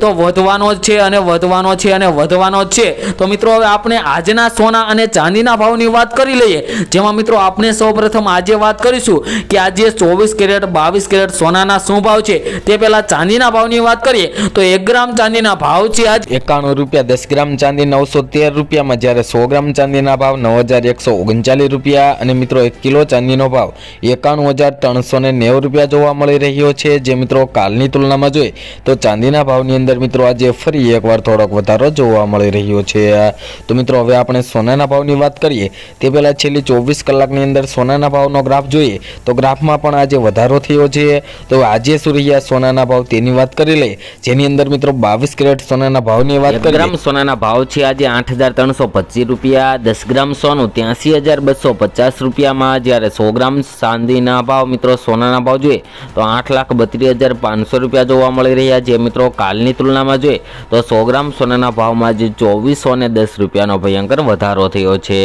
તો વધવાનો જ છે અને વધવાનો છે અને વધવાનો જ છે. તો મિત્રો, હવે આપણે આજના સોના અને ચાંદીના ભાવની વાત કરી લઈએ. જેમાં મિત્રો આપણે સૌપ્રથમ આજે વાત કરીશું કે આજે ચોવીસ કેરેટ, બાવીસ કેરેટ સોનાના શું ભાવ છે? તે પહેલાં ચાંદીના ભાવની વાત કરીએ. તો એક ગ્રામ ચાંદીના ભાવ છે આજ એકાણું રૂપિયા, દસ ગ્રામ ચાંદી, નવસો તેર રૂપિયામાં. જ્યારે સો ગ્રામ ચાંદીના ભાવ, નવ હજાર એકસો ઓગણચાલીસ રૂપિયા. અને મિત્રો, એક કિલો ચાંદીનો ભાવ એકાણું હજાર ત્રણસો ને નેવું રૂપિયા જોવા મળી રહ્યો છે. જે મિત્રો, કાલની તુલનામાં જોઈએ તો ચાંદીના ભાવની અંદર મિત્રો આજે ફરી એકવાર થોડોક વધારો જોવા મળી રહ્યો છે. તો મિત્રો હવે આપણે સોનાના ભાવની વાત કરીએ તે પહેલાં છેલ્લી ચોવીસ કલાકની અંદર સોનાના ભાવનો ગ્રાફ જોઈએ તો ગ્રાફમાં પણ આજે વધારો થયો છે. તો આજે શું રહ્યા સોનાના ભાવ તેની વાત કરી લઈએ. જેની અંદર મિત્રો બાવીસ કેરેટ સોનાના ભાવની વાત કરીએ. ગ્રામ સોનાના ભાવ છે આજે આઠ હજાર ત્રણસો પચીસ રૂપિયા દસ ગ્રામ સોનું ત્યાંસી હજાર બસો પચાસ રૂપિયામાં. જ્યારે સો ગ્રામ ચાંદીના ભાવ મિત્રો સોનાના ભાવ જોઈએ તો આઠ લાખ બત્રીસ હજાર પાંચસો રૂપિયા જોવા મળી રહ્યા છે. મિત્રો કાલની તુલનામાં જોઈએ તો સો ગ્રામ સોનાના ભાવમાં આજે ચોવીસો ને દસ રૂપિયાનો ભયંકર વધારો થયો છે.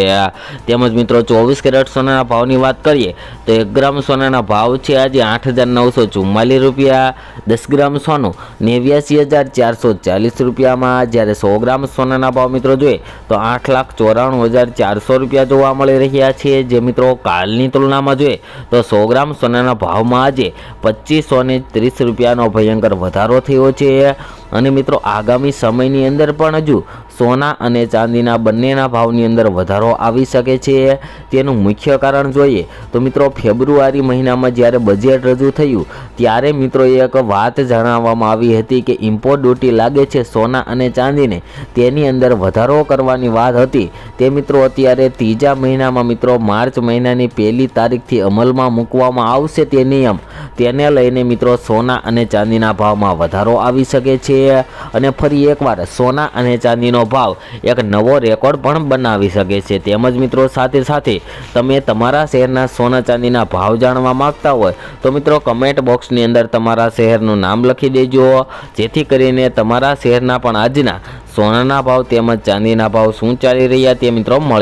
તેમજ મિત્રો, ચોવીસ કેરેટ સોનાના ભાવની વાત કરીએ તો એક ગ્રામ સોનાના ભાવ છે આજે આઠ હજાર નવસો ચુમ્માલીસ રૂપિયા, દસ ગ્રામ સોનું નેવ્યાસી હજાર ચારસો ચાલીસ રૂપિયામાં. જ્યારે સો ગ્રામ સોનાના ભાવ મિત્રો જોઈએ તો આઠ લાખ ચોરાણું હજાર ચારસો રૂપિયા જોવા મળી રહ્યા છે. જે મિત્રો, કાલની તુલનામાં જોઈએ તો સો ગ્રામ સોનાના ભાવમાં આજે પચીસો ત્રીસ રૂપિયાનો ભયંકર વધારો થયો છે. અને મિત્રો આગામી સમયની અંદર પણ હજુ સોના અને ચાંદીના બંનેના ભાવની અંદર વધારો આવી શકે છે. તેનું મુખ્ય કારણ જોઈએ તો મિત્રો ફેબ્રુઆરી મહિનામાં જ્યારે બજેટ રજૂ થયું, ત્યારે મિત્રો એક વાત જણાવવામાં આવી હતી કે ઇમ્પોર્ટ ડ્યુટી લાગે છે સોના અને ચાંદીને. તેની અંદર વધારો કરવાની વાત હતી. તે મિત્રો અત્યારે ત્રીજા મહિનામાં મિત્રો માર્ચ મહિનાની પહેલી તારીખથી અમલમાં મૂકવામાં આવશે તે નિયમ. તેને લઈને મિત્રો સોના અને ચાંદીના ભાવમાં વધારો આવી શકે છે. અને ફરી એકવાર સોના અને ચાંદીનો ભાવ એક નવો રેકોર્ડ પણ બનાવી શકે છે. તેમજ મિત્રો, સાથે સાથે તમે તમારા શહેરના સોના ચાંદીના ભાવ જાણવા માંગતા હોય, તો મિત્રો કમેન્ટ બોક્સની અંદર તમારા શહેરનું નામ લખી દેજો. જેથી કરીને તમારા શહેરના પણ આજના સોનાના ભાવ તેમજ ચાંદીના ભાવ શું ચાલી રહ્યા તે મિત્રો મળી